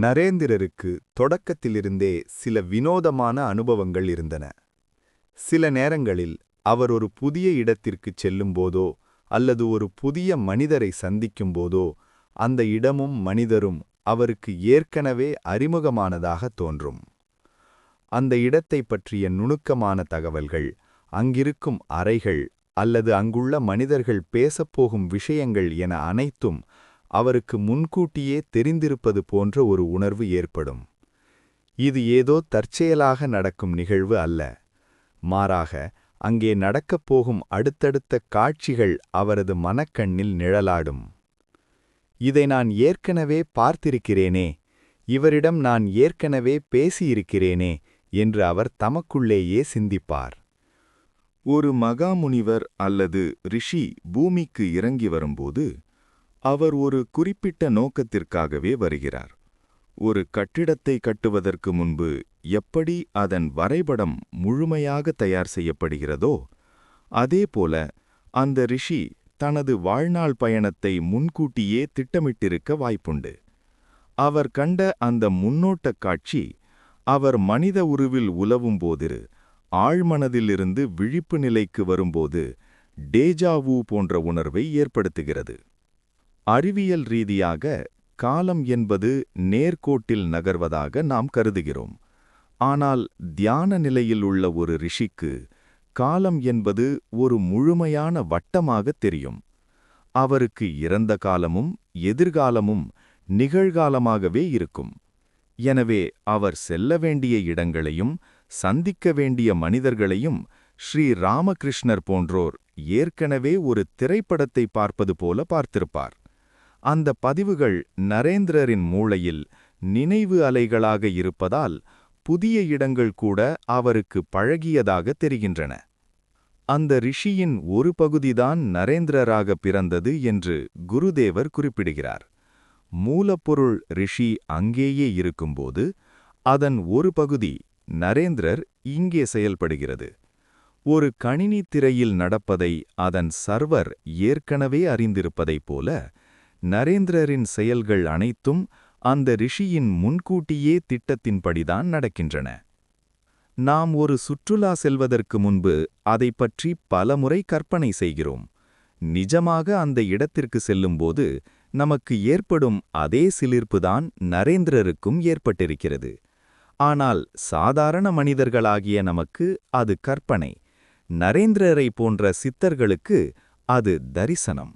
நரேந்திரருக்கு தொடக்கத்திலிருந்தே சில வினோதமான அனுபவங்கள் இருந்தன. சில நேரங்களில் அவர் ஒரு புதிய இடத்திற்குச் செல்லும்போதோ அல்லது ஒரு புதிய மனிதரை சந்திக்கும்போதோ அந்த இடமும் மனிதரும் அவருக்கு ஏற்கனவே அறிமுகமானதாக தோன்றும். அந்த இடத்தைப் பற்றிய நுணுக்கமான தகவல்கள் அங்கிருக்கும் அறைகள் அல்லது அங்குள்ள மனிதர்கள் பேசப்போகும் விஷயங்கள் என அனைத்தும் அவருக்கு முன்கூட்டியே தெரிந்திருப்பது போன்ற ஒரு உணர்வு ஏற்படும். இது ஏதோ தற்செயலாக நடக்கும் நிகழ்வு அல்ல. மாறாக அங்கே நடக்கப் போகும் அடுத்தடுத்த காட்சிகள் அவரது மனக்கண்ணில் நிழலாடும். இதை நான் ஏற்கனவே பார்த்திருக்கிறேனே இவரிடம் நான் ஏற்கனவே பேசியிருக்கிறேனே என்று அவர் தமக்குள்ளேயே சிந்திப்பார். ஒரு மகாமுனிவர் அல்லது ரிஷி பூமிக்கு இறங்கி வரும்போது அவர் ஒரு குறிப்பிட்ட நோக்கத்திற்காகவே வருகிறார். ஒரு கட்டிடத்தை கட்டுவதற்கு முன்பு எப்படி அதன் வரைபடம் முழுமையாக தயார் செய்யப்படுகிறதோ அதேபோல அந்த ரிஷி தனது வாழ்நாள் பயணத்தை முன்கூட்டியே திட்டமிட்டிருக்க வாய்ப்புண்டு. அவர் கண்ட அந்த முன்னோட்டக் காட்சி அவர் மனித உருவில் உலவும் போதிரு ஆழ்மனதிலிருந்து விழிப்பு நிலைக்கு வரும்போது டேஜாவூ போன்ற உணர்வை ஏற்படுத்துகிறது. அறிவியல் ரீதியாக காலம் என்பது நேர்கோட்டில் நகர்வதாக நாம் கருதுகிறோம். ஆனால் தியான நிலையில் உள்ள ஒரு ரிஷிக்கு காலம் என்பது ஒரு முழுமையான வட்டமாக தெரியும். அவருக்கு இறந்த காலமும் எதிர்காலமும் நிகழ்காலமாகவே இருக்கும். எனவே அவர் செல்ல வேண்டிய இடங்களையும் சந்திக்க வேண்டிய மனிதர்களையும் ஸ்ரீ ராமகிருஷ்ணர் போன்றோர் ஏற்கனவே ஒரு திரைப்படத்தை பார்ப்பது போல பார்த்திருப்பார். அந்த பதிவுகள் நரேந்திரரின் மூளையில் நினைவு அலைகளாக இருப்பதால் புதிய இடங்கள் கூட அவருக்கு பழகியதாக தெரிகின்றன. அந்த ரிஷியின் ஒரு பகுதிதான் நரேந்திரராக பிறந்தது என்று குருதேவர் குறிப்பிடுகிறார். மூலப்பொருள் ரிஷி அங்கேயே இருக்கும்போது அதன் ஒரு பகுதி நரேந்திரர் இங்கே செயல்படுகிறது. ஒரு கணினி திரையில் நடப்பதை அதன் சர்வர் ஏற்கனவே அறிந்திருப்பதைப் போல நரேந்திரரின் செயல்கள் அனைத்தும் அந்த ரிஷியின் முன்கூட்டியே திட்டத்தின்படிதான் நடக்கின்றன. நாம் ஒரு சுற்றுலா செல்வதற்கு முன்பு அதை பற்றி பலமுறை கற்பனை செய்கிறோம். நிஜமாக அந்த இடத்திற்கு செல்லும்போது நமக்கு ஏற்படும் அதே சிலிர்ப்புதான் நரேந்திரருக்கும் ஏற்பட்டிருக்கிறது. ஆனால் சாதாரண மனிதர்களாகிய நமக்கு அது கற்பனை. நரேந்திரரை போன்ற சித்தர்களுக்கு அது தரிசனம்.